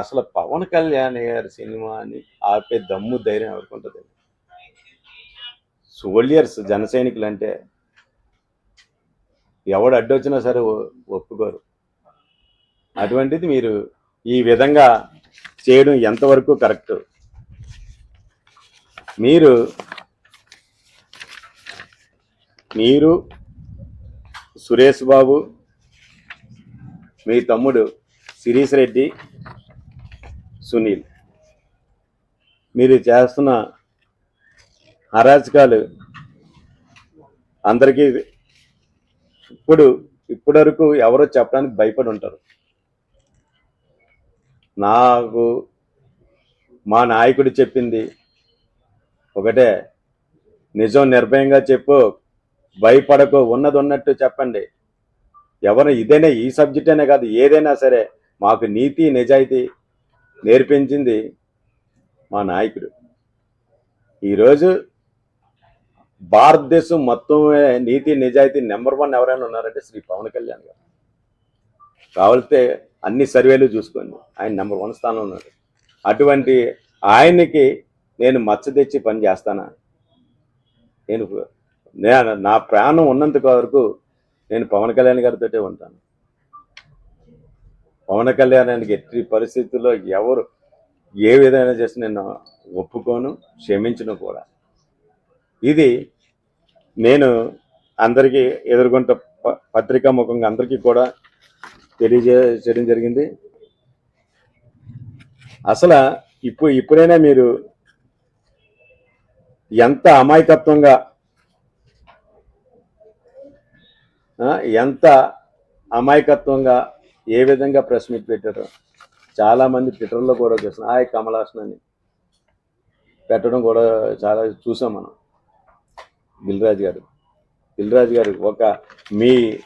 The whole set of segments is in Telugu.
అసలు పవన్ కళ్యాణ్ గారి సినిమాని ఆపే దమ్ము ధైర్యం ఎవరికి ఉంటుంది? సోల్జర్స్ జన సైనికులు అంటే ఎవడు అడ్డొచ్చినా సరే ఒ- ఒప్పుకోరు. అటువంటిది మీరు ఈ విధంగా చేయడం ఎంతవరకు కరెక్ట్? మీరు మీరు సురేష్ బాబు మీ తమ్ముడు శిరీష్ రెడ్డి సునీల్. మీరు చేస్తున్న అరాచకాలు అందరికీ ఇప్పుడు ఇప్పటి వరకు ఎవరో చెప్పడానికి భయపడి ఉంటారు. నాకు మా నాయకుడు చెప్పింది ఒకటే నిజం నిర్భయంగా చెప్పు భయపడకు ఉన్నది ఉన్నట్టు చెప్పండి. ఎవరు ఇదైనా ఈ సబ్జెక్ట్ అనే కాదు ఏదైనా సరే మాకు నీతి నిజాయితీ నేర్పించింది మా నాయకుడు. ఈరోజు భారతదేశం మొత్తమే నీతి నిజాయితీ నెంబర్ వన్ ఎవరైనా ఉన్నారంటే శ్రీ పవన్ కళ్యాణ్ గారు. కావాలితే అన్ని సర్వేలు చూసుకోండి. ఆయన నెంబర్ వన్ స్థానంలో ఉన్నాడు. అటువంటి ఆయనకి నేను మచ్చ తెచ్చి పని చేస్తానా? నేను నేను నా ప్రాణం ఉన్నంత వరకు నేను పవన్ కళ్యాణ్ గారితోటే ఉంటాను. పవన్ కళ్యాణానికి ఎట్టి పరిస్థితుల్లో ఎవరు ఏ విధంగా చేసి నేను ఒప్పుకోను క్షమించను కూడా. ఇది నేను అందరికీ ఎదుర్కొంట ప- పత్రికా ముఖంగా అందరికీ కూడా తెలియజేయడం జరిగింది. అసలు ఇప్పుడు ఇప్పుడైనా మీరు ఎంత అమాయకత్వంగా ఎంత అమాయకత్వంగా ఏ విధంగా ప్రెస్ మీట్ పెట్టారు చాలామంది ట్విట్టర్లో కూడా చూసిన హాయ్ కమలాసన్ అని పెట్టడం కూడా చాలా చూసాం మనం. దిల్రాజు గారు. దిల్రాజు గారు ఒక మీ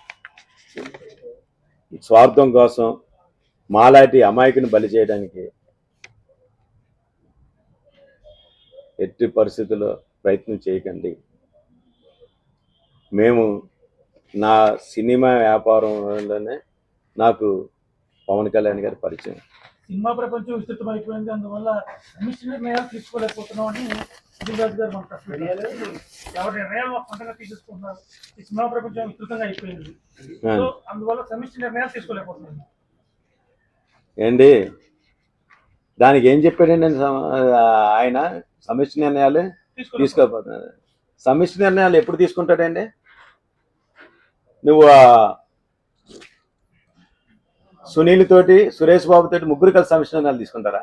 స్వార్థం కోసం మాలాంటి అమాయకుని బలి చేయడానికి ఎట్టి పరిస్థితుల్లో ప్రయత్నం చేయకండి. మేము నా సినిమా వ్యాపారంలోనే నాకు పవన్ కళ్యాణ్ గారి పరిచయం. సినిమా ప్రపంచం విస్తృతం అయిపోయింది. అందువల్ల నిర్ణయాలు తీసుకోలేకపోతున్నాం అని దిల్రాజు గారు అసలు ఎవరి నిర్ణయాలు పంటగా తీసేసుకుంటున్నారు? ఈ సినిమా ప్రపంచం విస్తృతంగా అయిపోయింది. సో అందువల్ల సమిష్టి నిర్ణయాలు తీసుకోలేకపోతున్నాం. ఏంటి? దానికి ఏం చెప్పాడండి ఆయన సమ- ఆయన? సమిష్టి నిర్ణయాలు తీసుకోకపోతున్నారు సమిష్టి నిర్ణయాలు ఎప్పుడు తీసుకుంటాడండి? నువ్వు సునీల్ తోటి సురేష్ బాబు తోటి ముగ్గురు కలిసి సమిష్టి నిర్ణయాలు తీసుకుంటారా?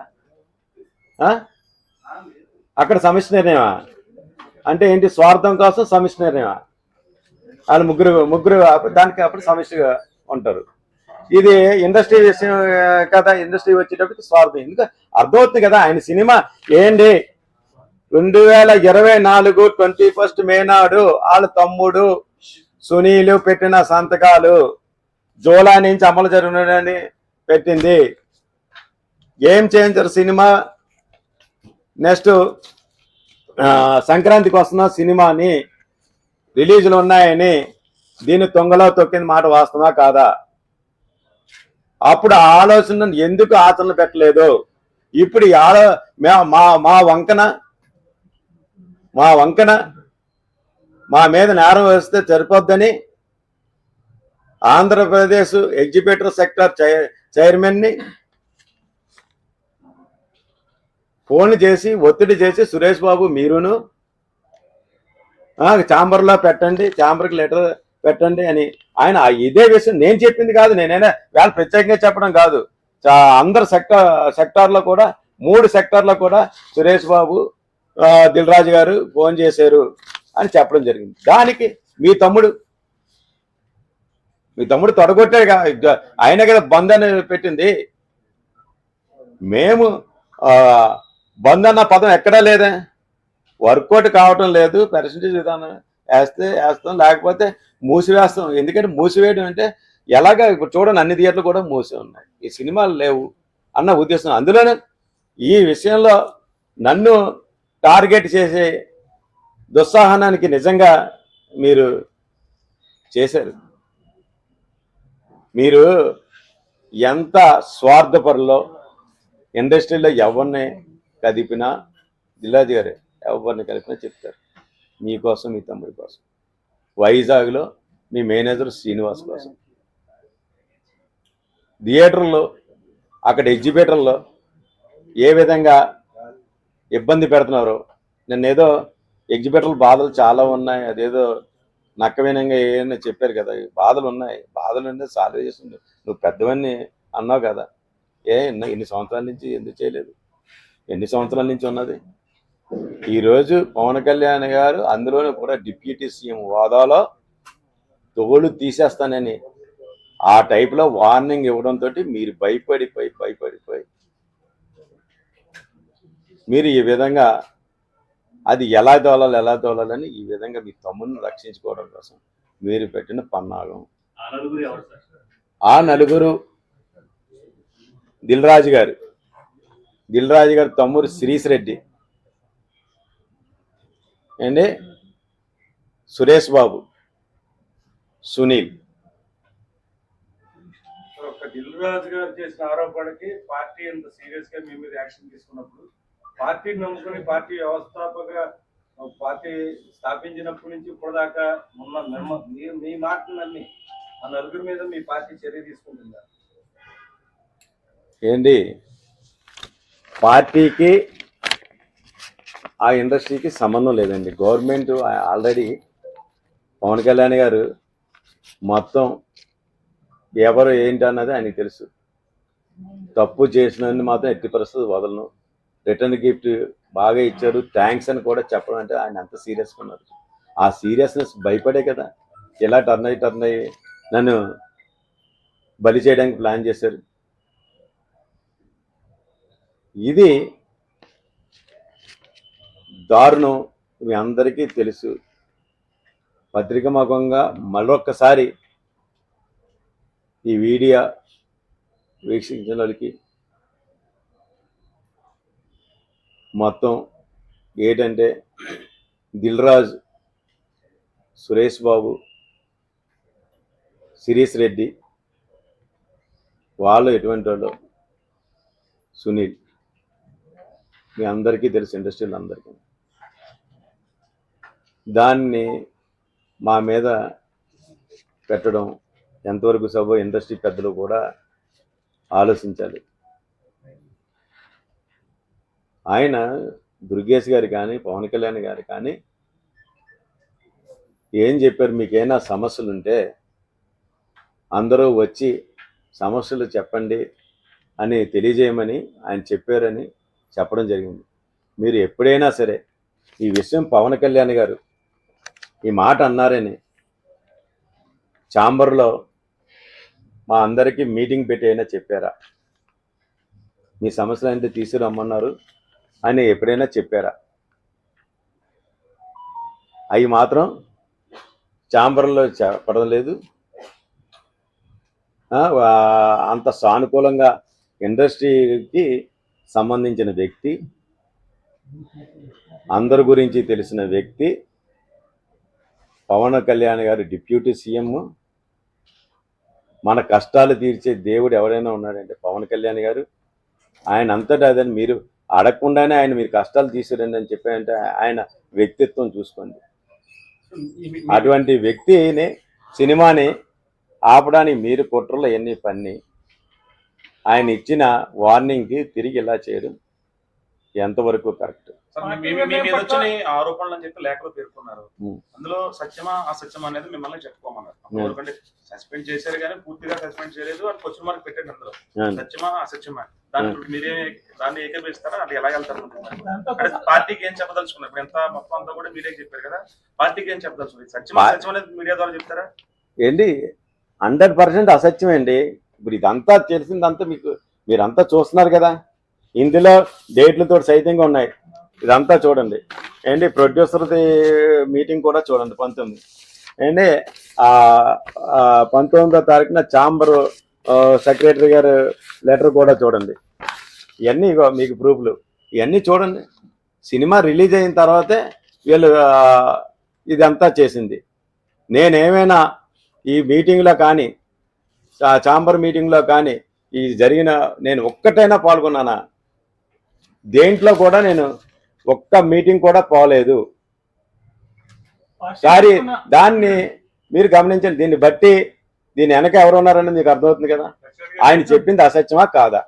ఆ? అక్కడ సమిష్టి నిర్ణయమా? అంటే ఏంటి? స్వార్థం కోసం సమిష్టి నిర్ణయమా? వాళ్ళు ముగ్గురు ముగ్గురు దానికి అప్పుడు సమిష్టిగా ఉంటారు. ఇది ఇండస్ట్రీ విషయం కదా ఇండస్ట్రీ వచ్చేటప్పటికి స్వార్థం. ఎందుకు? అర్థమవుతుంది కదా ఆయన సినిమా ఏంటి? రెండు వేల ఇరవై నాలుగు ట్వంటీ ఫస్ట్ మే నాడు వాళ్ళ తమ్ముడు సునీలు పెట్టిన సంతకాలు. జూలై నుంచి అమలు జరుగునని పెట్టింది. Game changer cinema? నెక్స్ట్ సంక్రాంతికి వస్తున్న సినిమాని రిలీజులు ఉన్నాయని దీన్ని తొంగలో తొక్కిన మాట వాస్తవా కాదా? అప్పుడు ఆలోచన ఎందుకు ఆచరణ పెట్టలేదు? ఇప్పుడు ఆలో మా- మా మా వంకన మా వంకన మా మీద నేరం వేస్తే సరిపోద్దని ఆంధ్రప్రదేశ్ ఎగ్జిబిటర్ సెక్టర్ చైర్మన్ని ఫోన్ చేసి ఒత్తిడి చేసి సురేష్ బాబు మీరును చాంబర్లో ఛాంబర్లో పెట్టండి ఛాంబర్కి లెటర్ పెట్టండి అని. ఆయన ఇదే విషయం నేను చెప్పింది కాదు నేనైనా వాళ్ళు ప్రత్యేకంగా చెప్పడం కాదు. చా- అందరు సెక్టార్ సెక్టార్లో కూడా మూడు సెక్టార్లో కూడా సురేష్ బాబు దిల్రాజు దిల్ రాజు గారు ఫోన్ చేశారు అని చెప్పడం జరిగింది. దానికి మీ తమ్ముడు మీ తమ్ముడు తొడగొట్టే ఆయన కదా బంద్ అని పెట్టింది. మేము బంద్ అన్న పదం ఎక్కడా లేదే. వర్కౌట్ కావటం లేదు. పర్సంటేజ్ విధానం వేస్తే వేస్తాం లేకపోతే మూసివేస్తాం. ఎందుకంటే మూసివేయడం అంటే ఎలాగ ఇప్పుడు చూడండి అన్ని థియేటర్లు కూడా మూసి ఉన్నాయి. ఈ సినిమాలు లేవు అన్న ఉద్దేశం. అందులోనే ఈ విషయంలో నన్ను టార్గెట్ చేసే దుస్సాహనానికి నిజంగా మీరు చేశారు. మీరు ఎంత స్వార్థపరులో ఇండస్ట్రీలో ఎవరిని కదిపినా దిల్లాజీ గారు ఎవరిని కలిపినా చెప్తారు. మీకోసం మీ తమ్ముడి కోసం. వైజాగ్లో మీ మేనేజర్ శ్రీనివాస్ కోసం. థియేటర్లో అక్కడ ఎగ్జిబిటర్లో ఏ విధంగా ఇబ్బంది పెడుతున్నారో. నిన్నేదో ఎగ్జిబిటర్ల బాధలు చాలా ఉన్నాయి అదేదో నక్కవినంగా ఏమైనా చెప్పారు కదా బాధలు ఉన్నాయి. బాధలు అంటే సాల్వ్ చేస్తుంది నువ్వు పెద్దవన్నీ అన్నావు కదా. ఏ ఎన్ని ఇన్ని సంవత్సరాల నుంచి ఎందుకు చేయలేదు? ఎన్ని సంవత్సరాల నుంచి ఉన్నది? ఈరోజు పవన్ కళ్యాణ్ గారు అందులోనూ కూడా డిప్యూటీ సీఎం హోదాలో తోలు తీసేస్తానని ఆ టైప్లో వార్నింగ్ ఇవ్వడంతో మీరు భయపడిపోయి భయపడిపోయి. మీరు ఈ విధంగా అది ఎలా తోలాలి ఎలా తోలాలని ఈ విధంగా మీ తమ్ముడిని రక్షించుకోవడం కోసం మీరు పెట్టిన పన్నాగం. ఆ నలుగురు ఎవరు సార్? ఆ నలుగురు దిల్ రాజు గారు. దిల్ రాజు గారు తమ్ముడు శిరీష్ రెడ్డి. ఏంటి? సురేష్ బాబు సునీల్. ఒక దిల్ రాజు గారు చేసిన ఆరోపణకి పార్టీ ఎంత సీరియస్గా మీ మీద యాక్షన్ తీసుకున్నప్పుడు పార్టీని నమ్ముకుని పార్టీ వ్యవస్థాపక పార్టీ స్థాపించినప్పటి నుంచి ఇప్పటిదాకా ఉన్న మిమ్మ- మీ- మీ మాటలు ఆ నలుగురి మీద మీ పార్టీ చర్య తీసుకుంటుందా? ఏంటి పార్టీకి ఆ ఇండస్ట్రీకి సంబంధం లేదండి. గవర్నమెంట్ ఆల్రెడీ పవన్ కళ్యాణ్ గారు మొత్తం ఎవరు ఏంటి అన్నది ఆయనకి తెలుసు. తప్పు చేసినని మాత్రం ఎట్టి పరిస్థితి వదలను. రిటర్న్ గిఫ్ట్ బాగా ఇచ్చారు థ్యాంక్స్ అని కూడా చెప్పడం అంటే ఆయన అంత సీరియస్గా ఉన్నారు ఆ సీరియస్నెస్ భయపడే కదా ఎలా టర్న్ అయ్యి టర్న్ అయ్యి నన్ను బలి చేయడానికి ప్లాన్ చేశారు. ఇది దారుణం మీ అందరికీ తెలుసు. పత్రిక ముఖంగా మరొక్కసారి ఈ వీడియో వీక్షించిన వాళ్ళకి మొత్తం ఏంటంటే దిల్రాజ్ సురేష్ బాబు శిరీష్ రెడ్డి వాళ్ళు ఎటువంటి వాళ్ళు? సునీల్. మీ అందరికీ తెలుసు ఇండస్ట్రీలో అందరికీ దాన్ని మా మీద పెట్టడం ఎంతవరకు సభ ఇండస్ట్రీ పెద్దలు కూడా ఆలోచించాలి. ఆయన దుర్గేష్ గారు కానీ పవన్ కళ్యాణ్ గారు కానీ ఏం చెప్పారు? మీకేమైనా సమస్యలు ఉంటే అందరూ వచ్చి సమస్యలు చెప్పండి అని తెలియజేయమని ఆయన చెప్పారని చెప్పడం జరిగింది. మీరు ఎప్పుడైనా సరే ఈ విషయం పవన్ కళ్యాణ్ గారు ఈ మాట అన్నారని ఛాంబర్లో మా అందరికీ మీటింగ్ పెట్టి అయినా చెప్పారా? మీ సమస్యలు అంటే తీసుకురమ్మన్నారు. అని ఎప్పుడైనా చెప్పారా? అవి మాత్రం ఛాంబర్లో చెప్పడం లేదు అంత సానుకూలంగా ఇండస్ట్రీకి సంబంధించిన వ్యక్తి అందరి గురించి తెలిసిన వ్యక్తి పవన్ కళ్యాణ్ గారు డిప్యూటీ సీఎం మన కష్టాలు తీర్చే దేవుడు ఎవరైనా ఉన్నాడంటే పవన్ కళ్యాణ్ గారు. ఆయన అంతటా అదని మీరు అడగకుండానే ఆయన మీరు కష్టాలు తీసిరండి అని చెప్పారంటే ఆయన వ్యక్తిత్వం చూసుకోండి. అటువంటి వ్యక్తిని సినిమాని ఆపడానికి మీరు కుట్రలు ఎన్ని పన్ని ఆయన ఇచ్చిన వార్నింగ్కి తిరిగి ఇలా చేయడం ఎంతవరకు కరెక్ట్? ఆరోపణలు అని చెప్పి లేఖలో పేర్కొన్నారు. అందులో సత్యమా అసత్యమా అనేది మిమ్మల్ని చెప్పుకోమన్నారు. ఎందుకంటే సస్పెండ్ చేశారు కానీ పూర్తిగా సస్పెండ్ చేయలేదు అని క్వశ్చన్ మార్క్ పెట్టండి అందులో. సత్యమా అసత్యమా? దాన్ని ఇప్పుడు మీరే దాన్ని ఏకీభవిస్తారా? అది ఎలా వెళ్తారు పార్టీకి ఏం చెప్పదలుచుకున్నారు? ఇప్పుడు ఎంత మొత్తం అంతా కూడా మీరే చెప్పారు కదా. పార్టీకి ఏం చెప్పదలుచుకున్నారు? సత్యమా పా- సత్యం అనేది మీడియా ద్వారా చెప్తారా? ఏంటి హండ్రెడ్ పర్సెంట్ అసత్యమండి ఇప్పుడు ఇదంతా తెలిసిందంతా మీకు మీరంతా చూస్తున్నారు కదా. ఇందులో డేట్లతో సైతంగా ఉన్నాయి. ఇదంతా చూడండి. ఏంటి? ప్రొడ్యూసర్ది మీటింగ్ కూడా చూడండి పంతొమ్మిది. ఏంటి? పంతొమ్మిదో తారీఖున చాంబర్ సెక్రటరీ గారు లెటర్ కూడా చూడండి. ఇవన్నీ ఇగో మీకు ప్రూఫ్లు. ఇవన్నీ చూడండి. సినిమా రిలీజ్ అయిన తర్వాతే వీళ్ళు ఇదంతా చేసింది. నేనేమైనా ఈ మీటింగ్లో కానీ ఛాంబర్ చాంబర్ మీటింగ్లో కానీ ఈ జరిగిన నేను ఒక్కటైనా పాల్గొన్నానా? దేంట్లో కూడా నేను ఒక్క మీటింగ్ కూడా పోలేదు. సారీ దాన్ని మీరు గమనించండి దీన్ని బట్టి దీని వెనక ఎవరు ఉన్నారని మీకు అర్థమవుతుంది కదా? ఆయన చెప్పింది అసత్యమా కాదా?